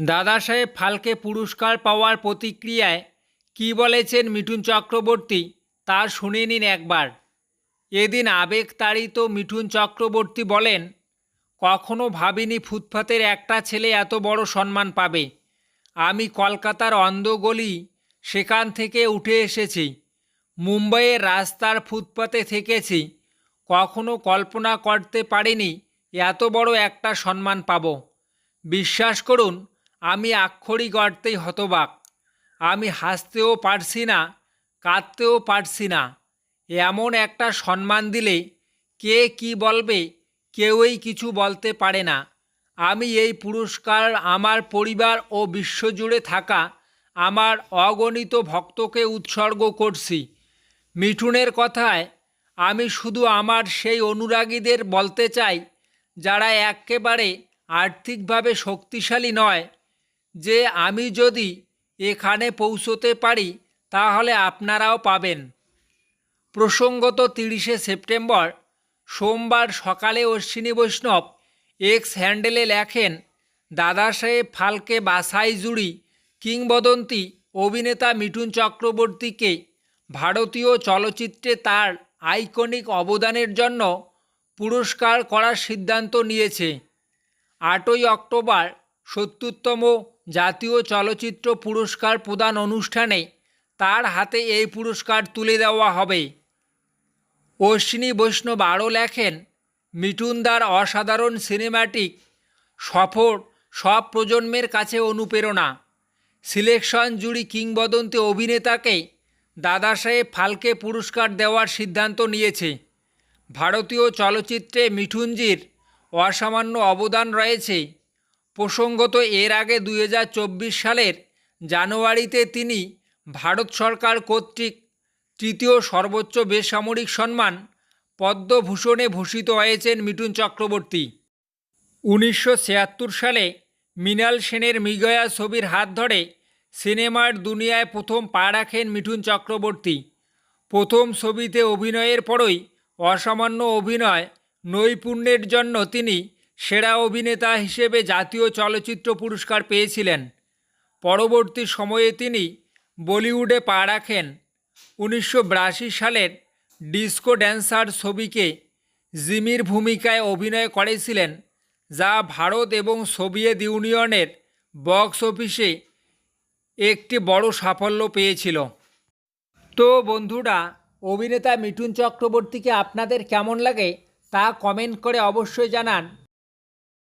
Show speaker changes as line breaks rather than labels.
দাদা সাহেব ফালকে পুরস্কার পাওয়ার প্রতিক্রিয়ায় কী বলেছেন মিঠুন চক্রবর্তী? তা শুনে নিন একবার। এদিন আবেগতাড়িত মিঠুন চক্রবর্তী বলেন, কখনো ভাবিনি ফুটপাতের একটা ছেলে এত বড় সম্মান পাবে। আমি কলকাতার অন্ধগলি সেখান থেকে উঠে এসেছি। মুম্বাইয়ের রাস্তার ফুটপাতে থেকেছি। কখনো কল্পনা করতে পারিনি এত বড় একটা সম্মান পাব। বিশ্বাস করুন আমি আক্ষরিক অর্থেই হতবাক। আমি হাসতেও পারছি না, কাঁদতেও পারছি না। এমন একটা সম্মান দিলে কে কি বলবে, কেউই কিছু বলতে পারে না। আমি এই পুরস্কার আমার পরিবার ও বিশ্বজুড়ে থাকা আমার অগণিত ভক্তকে উৎসর্গ করছি। মিঠুনের কথায়, আমি শুধু আমার সেই অনুরাগীদের বলতে চাই, যারা একেবারে আর্থিকভাবে শক্তিশালী নয় যে আমি যদি এখানে পৌঁছতে পারি, তাহলে আপনারাও পাবেন। প্রসঙ্গত তিরিশে সেপ্টেম্বর, সোমবার সকালে অশ্বিনী বৈষ্ণব এক্স হ্যান্ডেলে লেখেন দাদাসাহেব ফালকে বাসাই জুড়ি কিংবদন্তি অভিনেতা মিঠুন চক্রবর্তীকে ভারতীয় চলচ্চিত্রে তার আইকনিক অবদানের জন্য পুরস্কার করার সিদ্ধান্ত নিয়েছে। আটই অক্টোবর সত্তরতম জাতীয় চলচ্চিত্র পুরস্কার প্রদান অনুষ্ঠানে তার হাতে এই পুরস্কার তুলে দেওয়া হবে। অশ্বিনী বৈষ্ণব আরও লেখেন, মিঠুনদার অসাধারণ সিনেমাটিক সফর সব প্রজন্মের কাছে অনুপ্রেরণা। সিলেকশন জুড়ি কিংবদন্তি অভিনেতাকে দাদাসাহেব ফালকে পুরস্কার দেওয়ার সিদ্ধান্ত নিয়েছে। ভারতীয় চলচ্চিত্রে মিঠুনজির অসামান্য অবদান রয়েছে। প্রসঙ্গত এর আগে দু হাজার চব্বিশ সালের জানুয়ারিতে তিনি ভারত সরকার কর্তৃক তৃতীয় সর্বোচ্চ বেসামরিক সম্মান পদ্মভূষণে ভূষিত হয়েছেন মিঠুন চক্রবর্তী। উনিশশো ছিয়াত্তর সালে মৃণাল সেনের মৃগয়া ছবির হাত ধরে সিনেমার দুনিয়ায় প্রথম পা রাখেন মিঠুন চক্রবর্তী। প্রথম ছবিতে অভিনয়ের পরই অসামান্য অভিনয় নৈপুণ্যের জন্য তিনি সেরা অভিনেতা হিসেবে জাতীয় চলচ্চিত্র পুরস্কার পেয়েছিলেন। পরবর্তী সময়ে তিনি বলিউডে পা রাখেন। উনিশশো বিরাশি সালের ডিস্কো ড্যান্সার ছবিকে জিমির ভূমিকায় অভিনয় করেছিলেন, যা ভারত এবং সোভিয়েত ইউনিয়নের বক্স অফিসে একটি বড় সাফল্য পেয়েছিল। তো বন্ধুরা, অভিনেতা মিঠুন চক্রবর্তীকে আপনাদের কেমন লাগে তা কমেন্ট করে অবশ্যই জানান।